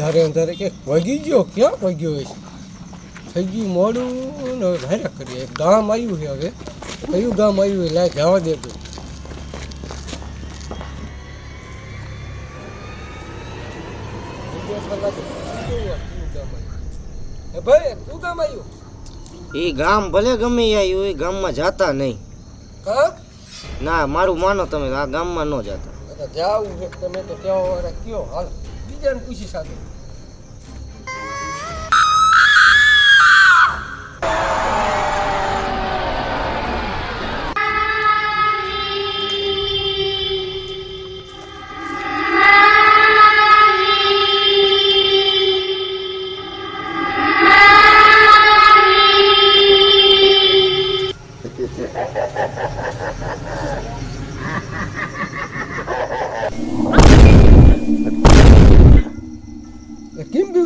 અંધારે અંધારે કે વગી ગયો? ક્યાં વગ્યો હશે થઈ ગયું મોડું ને હવે ધાર્યા કરીએ ગામ આવ્યું છે હવે. કયું ગામ આવ્યું? એટલે જવા દે તું ભાઈ તું ગામ આવ્યું? એ ગામ ભલે ગમે આવ્યું એ ગામમાં જાતા નહીં. ના મારું માનો તમે આ ગામમાં ન જાતા. જાવું છે તમે તો કહેવા વાળા કયો હાલ. બીજાને પૂછી સાથે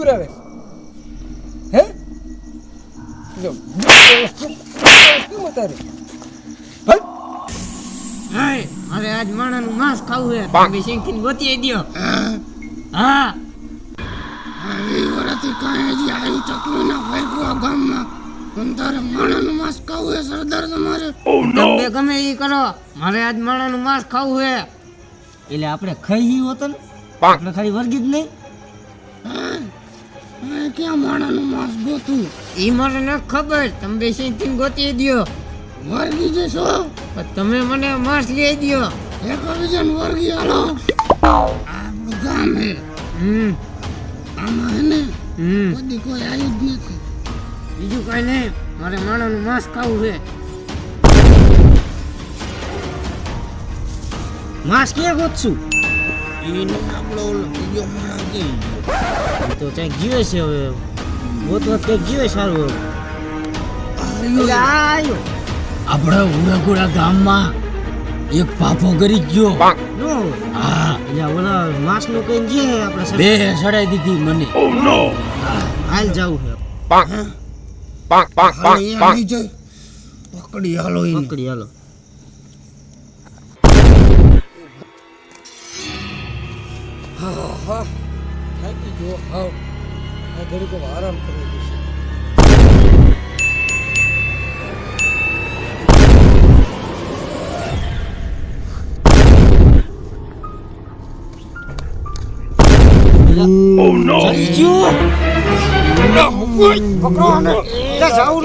એ કેમ હે? જો તારે હાય મારે આજ માણાનું માંસ ખાવું છે. તમે શેંકીને ગોતી દ્યો. હા. વરાથી કાંઈ હજી આવી તકલું ના ફેરવું આ ગામમાં. પણ તારે માણાનું માંસ ખાવું હે સરદાર તમારે? તમે ગમે એ કરો. મારે આજ માણાનું માંસ ખાવું હે એટલે આપણે ખાઈ હોતો ને? આપણે ખાલી વર્ગી જ નહીં. હવે ક્યાં માણાનું માંસ ગોતું? ઈ મને ન ખબર. તમે બે શેંકીને ગોતી દ્યો. વર્ગી જે છો તમે મને માંસ લઈ દ્યો. એક બીજાને વર્ગી આલો. આ આપણું ગામ હે. હમ. આમાં હે ને હમ. બધી કોઈ આવી જ નથી. બીજું કઈ નહીં. મારે માણાનું માંસ ખાવું છે. માંસ ક્યાં ગોતશું? એને આપણો ઓલો બીજો માણસ કઈ એ તો ક્યાંક જીવે છે હવે ગોતવા ક્યાંક ગયો સારું હવે એટલે આ આવ્યો આપણા ઉડાગુડા ગામમાં એક પાપો કરી ગયો હા એટલે ઓલા માંસનું કઈ જે આપણે બે સડાઈ દીધી મને હાલ જાવું હાલો, એ લઈ જાય. પકડી હાલો. પકડી હાલો. થાકી ગયો હા આ ઘડીકો આરામ કરવો જોઈશે ચડી ગયો પકડો આને એટલે જાવું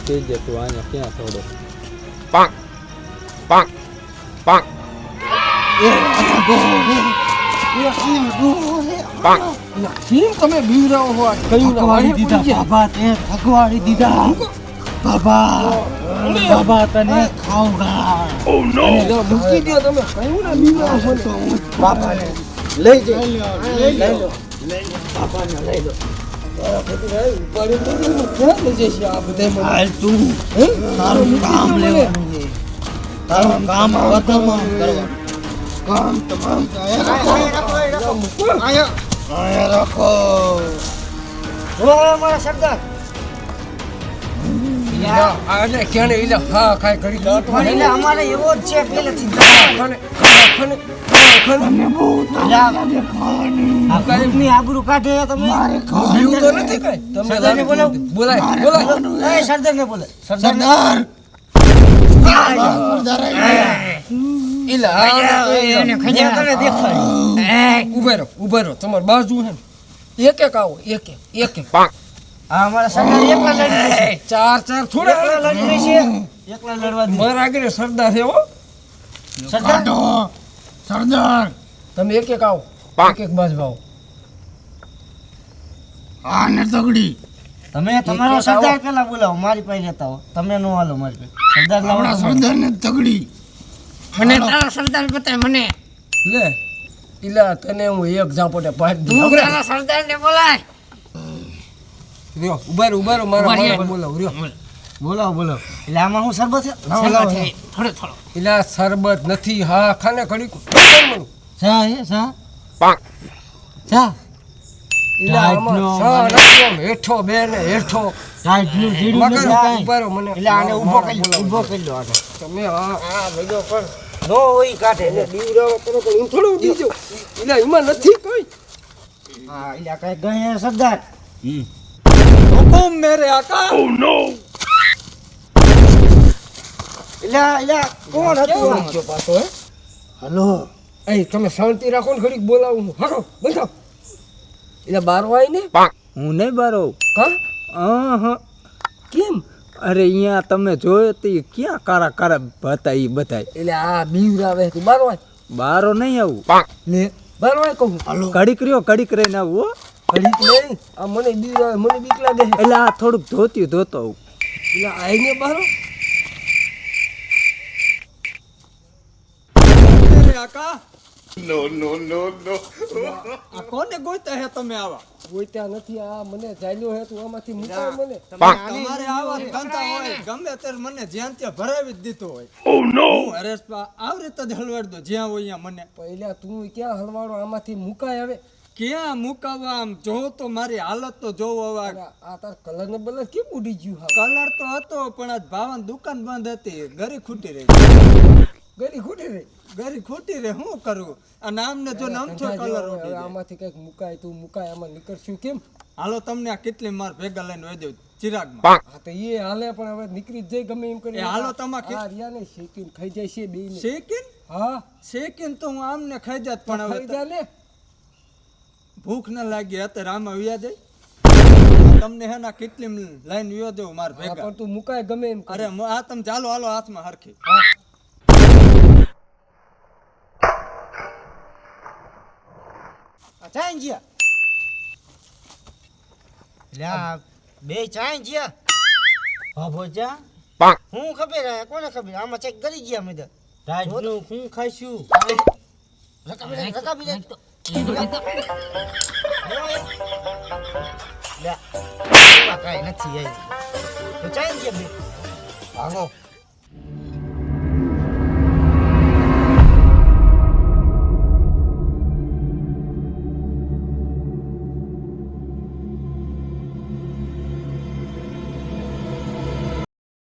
કહી દે તું અહીંયા ક્યાં થોડો કેમ તમે બીવરાવો છો આ કયું ના વાળી દીધા બાબા તે ભગવાડી દીધા બાબા બાબા તને ખાવડા ઓ નો મૂકી દો તમે કયું ના બીવરાવો છો બાપાને લઈ જઈ લઈ લો લઈ લો તો લઈ લો તું હે? રાખો મારા સરદાર આને ક્યાંને ઈલા, હા કાંઈ કરી પણ એટલે અમારે એવો જ છે ગ્રુપની આબરૂ કાઢે તમે બીવું તો નથી કઈ તમે. બોલાય બોલાય સરદાર ઈલા, હા, એને ખજા કરે દેખાય ઊભા રહો ઊભા તમારે બાજુ ને એક એક આવો એક એક એક એક અમારા સરદાર એકલા લડી ચાર ચાર થોડા એકલા લડી છે. એકલા લડવા દે. મારા આગળ સરદાર છે હો. સરદાર? સરદાર. તમે એક એક આવો. એક એક બાજુ આવો આ ને તગડી. તમે તમારો સરદાર પેલા બોલાવો મારી પાસે જતા હો. તમે નો હાલો મારી પાસે. સરદાર લાવો સરદાર ને તગડી. મને તારો સરદાર બતાય મને. લે ઇલા તને હું એક ઝાપોટે પાડી દઉં. તારા સરદાર ને બોલાય. રહ્યો. ઊભા ઊભા મારા મારા બોલાવો રહ્યો. બોલાવો બોલાવો. એટલે આમાં હું શરબત છે? થોડો થોડો. ઇલા સરબત નથી. હા ખાને હે સા આમ હેઠો બે ને હેઠો. ઊભા મને. આને ઊભો કરી લો કરી લો આને. તમે હા હા ભઈઓ પણ નો હોય કાઢે. એને દીવડાવો કરો પણ હું થોડું દીજો ઇલા એમાં નથી કોઈ. હા એટલે કાંઈ ગઈ સરદાર. હુકુમ મેરે આકા એટલે એટલે કોણ હતું? જો પાછો હે? હલો. એ તમે શાંતિ રાખો ને ઘડીક બોલાવું હું હાલો બંધો. એટલે બાર વાય ને? હું નહીં બારો. કા? અહ કેમ? અરે અહીંયા તમે જોયો તો ક્યાં કારા કારા હતા એ બધા એટલે આ બીવરાવે તું બારો બારો નહીં આવું. લે બારો વાય કહું. કડીક રહ્યો કડીક રહીને આવું હો. ઘડીક નહીં. આ મને બી મને બીક લાગે એટલે આ થોડુંક ધોત્યું ધોતો હું એટલે આઈને બારો. આ કોને ગોતા હે તમે આવા? કોઈ નથી આ મને ચાલ્યો હે તું આમાંથી મુકાય મને. તમારે આવા હોય ગમે ત્યારે મને જ્યાં ત્યાં ભરાવી જ દીધો હોય. હું હરેશભા આવી રીતે જ હલવાડ દો જ્યાં હોય ત્યાં મને. પહેલા તું ક્યાં હલવાડો આમાંથી મુકાય હવે. ક્યાં મુકાવા આમ? જો તો મારી હાલત તો જોવો આ આ તાર કલર ને બલર કેમ ઉડી ગયું કલર તો હતો પણ આજ ભાવન દુકાન બંધ હતી. ગરી ખૂટી રહી. ગરી ખૂટી રહી? ગરી ખૂટી રહી. શું કરું? આ નામને જો નામ છો કલર ઉડી આમાંથી કંઈક મુકાય તું મુકાય આમાં નીકળશું કેમ? હાલો તમને આ કેટલી માર ભેગા લઈને વહી દઉં ચિરાગમાં. હા તો એ હાલે પણ હવે નીકળી જ જાય ગમે એમ કરી હાલો તમા કે- આ રિયા ને શેકીને ખાઈ જાય છે બે ને શેકીન? હા. શેકીન તો હું આમને ખાઈ જાત પણ ખાઈ હવે જા ને. ભૂખ ન લાગી અત્યારે આમાં વ્યા જાય. તમને હે ના કેટલી લાઈન વ્યો દેવું માર ભેગા. પણ તું મુકાય ગમે એમ કરી. અરે આ તમે ચાલો હાલો હાથમાં હરખી. ચાઈ ગયા એટલે બે ચાઈ ગયા ભાભો જા હું ખબર હે કોને ખબર? આમાં ચેક કરી ગયા મેં રાજનું હું ખાઈશું. રકાબી રકાબી લે કાંઈ નથી આવી તો ચાઈ ગયા બે હાલો